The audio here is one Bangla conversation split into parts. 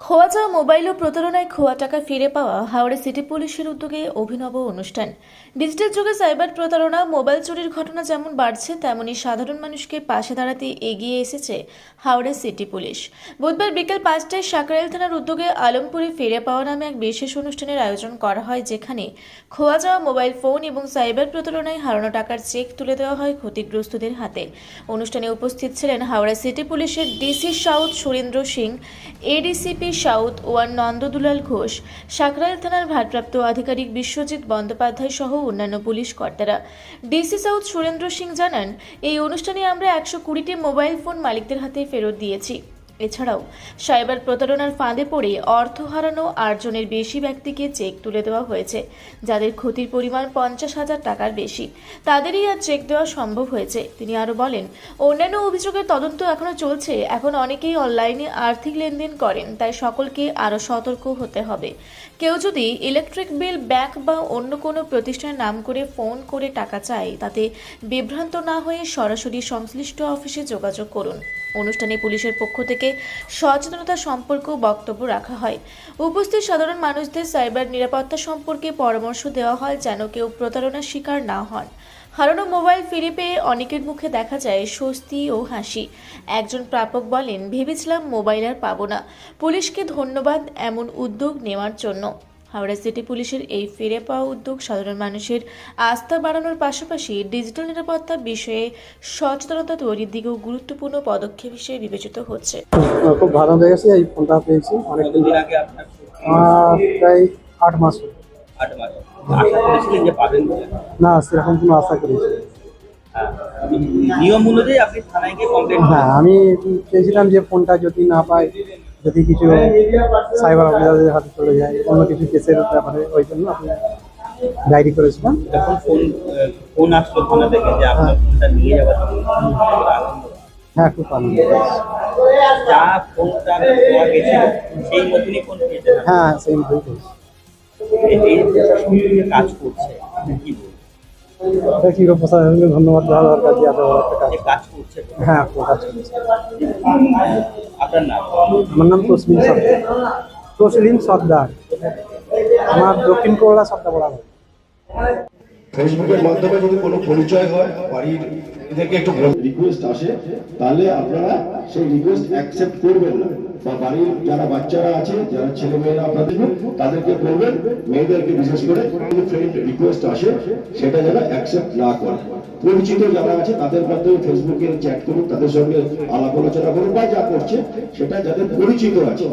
খোয়া যাওয়া মোবাইল ও প্রতারণায় খোয়া টাকা ফিরে পাওয়া হাওড়া সিটি পুলিশের উদ্যোগে অভিনব অনুষ্ঠান। ডিজিটাল যুগে সাইবার প্রতারণা, মোবাইল চুরির ঘটনা যেমন বাড়ছে, তেমনি সাধারণ মানুষকে পাশে দাঁড়াতে এগিয়ে এসেছে হাওড়া সিটি পুলিশ। বুধবার বিকেল পাঁচটায় সাকরাইল থানার উদ্যোগে আলমপুরে ফিরে পাওয়া নামে এক বিশেষ অনুষ্ঠানের আয়োজন করা হয়, যেখানে খোয়া যাওয়া মোবাইল ফোন এবং সাইবার প্রতারণায় হারানো টাকার চেক তুলে দেওয়া হয় ক্ষতিগ্রস্তদের হাতে। অনুষ্ঠানে উপস্থিত ছিলেন হাওড়া সিটি পুলিশের DC south Surendra Singh, ADCP south one Nandadulal Ghosh, Sankrail থানার ভারপ্রাপ্ত আধিকারিক বিশ্বজিৎ বন্দ্যোপাধ্যায় সহ অন্যান্য পুলিশ কর্তারা। ডিসি সাউথ সুরেন্দ্র সিং জানান, এই অনুষ্ঠানে আমরা একশো কুড়িটি মোবাইল ফোন মালিকদের হাতে ফেরত দিয়েছি। এছাড়াও, সাইবার প্রতারণার ফাঁদে পড়ে অর্থ হারানো আটজনের বেশি ব্যক্তিকে চেক তুলে দেওয়া হয়েছে, যাদের ক্ষতির পরিমাণ পঞ্চাশ হাজার টাকার বেশি। তাদেরই আর চেক দেওয়া সম্ভব হয়েছে। তিনি আরও বলেন, অন্যান্য অভিযোগের তদন্ত এখনও চলছে। এখন অনেকেই অনলাইনে আর্থিক লেনদেন করেন, তাই সকলকে আরও সতর্ক হতে হবে। কেউ যদি ইলেকট্রিক বিল, ব্যাংক বা অন্য কোনো প্রতিষ্ঠানের নাম করে ফোন করে টাকা চায়, তাতে বিভ্রান্ত না হয়ে সরাসরি সংশ্লিষ্ট অফিসে যোগাযোগ করুন। অনুষ্ঠানে পুলিশের পক্ষ থেকে সচেতনতা সম্পর্কেও বক্তব্য রাখা হয়। উপস্থিত সাধারণ মানুষদের সাইবার নিরাপত্তা সম্পর্কে পরামর্শ দেওয়া হয় যেন কেউ প্রতারণার শিকার না হন। হারানো মোবাইল ফিরে পেয়ে অনেকের মুখে দেখা যায় স্বস্তি ও হাসি। একজন প্রাপক বলেন, ভেবেছিলাম মোবাইল আর পাবো না। পুলিশকে ধন্যবাদ এমন উদ্যোগ নেওয়ার জন্য। হাওড়া সিটি পুলিশের এই ফিরে পাওয়া উদ্যোগ সাধারণ মানুষের আস্থা বাড়ানোর পাশাপাশি ডিজিটাল নিরাপত্তা বিষয়ে সচেতনতা তৈরির দিকেও গুরুত্বপূর্ণ পদক্ষেপ হিসেবে বিবেচিত হচ্ছে। খুব ভালো লেগেছে এই ফোনটা পেয়েছি। অনেকদিন আগে আপনার প্রায় আট মাস আট মাস। আশা করেছিলেন যে পাবেন না সেরকম কোনো আশা করেছি হ্যাঁ নিয়ম অনুযায়ী আপনি থানায় গিয়ে কমপ্লেন হ্যাঁ আমি চেয়েছিলাম যে ফোনটা যদি না পাই যদি কিছু সাইবার অফিসারদের হাতে চলে যায় অন্য কিছু কেসের ব্যাপারে ওই জন্য আপনি ডায়েরি করেছিলাম যখন ফোন ফোন আসলো থানা থেকে যে আপনার ফোনটা নিয়ে যাওয়ার হ্যাঁ খুব আনন্দ। যা ফোনটা পাওয়া গেছিল সেই মতনই ফোন হ্যাঁ সেই ভুল করেছি এই এই প্রশাসন যে কাজ করছে কি বলব? প্রশাসনকে ধন্যবাদ দেওয়া দরকার একটা কাজ। হ্যাঁ খুব কাজ করেছে। আপনার নাম? আমার নাম তসলিম সর্দার। তসলিম সর্দার। আমার দক্ষিণ কলকাতা সর্দার বলা হয়। ফেসবুকের মাধ্যমে যদি কোনো পরিচয় হয়, বাড়ির এদেরকে একটু রিকোয়েস্ট আসে, তাহলে আপনারা সেই রিকোয়েস্ট অ্যাকসেপ্ট করবেন না। বা বাড়ির যারা বাচ্চারা আছে, যারা ছেলে মেয়েরা আপনাদের তাদেরকে বলবেন, মেয়েদেরকে বিশেষ করে ফ্রেন্ড রিকোয়েস্ট আসে, সেটা যেন অ্যাকসেপ্ট না করে। পরিচিত যারা আছে, তাদের মাধ্যমে ফেসবুকে চ্যাট করুন, তাদের সঙ্গে আলাপ আলোচনা করুন, বা যা করছে, সেটা যাদের পরিচিত আছে,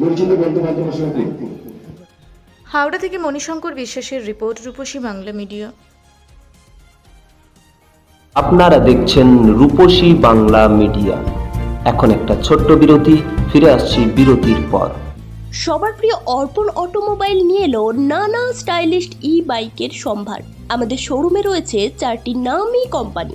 পরিচিত বন্ধু বান্ধবের সঙ্গে করুন। হাওড়া থেকে মণিশঙ্কর বিশ্বাসের রিপোর্ট রূপসী বাংলা মিডিয়া। আপনারা দেখছেন রূপসী বাংলা মিডিয়া। এখন একটা ছোট্ট বিরতি ফিরে আসছি বিরতির পর। সবার প্রিয় অর্পণ অটোমোবাইল নিয়ে এলো নানা স্টাইলিশ ই বাইকের সম্ভার। আমাদের শোরুমে রয়েছে চারটি নামি কোম্পানি।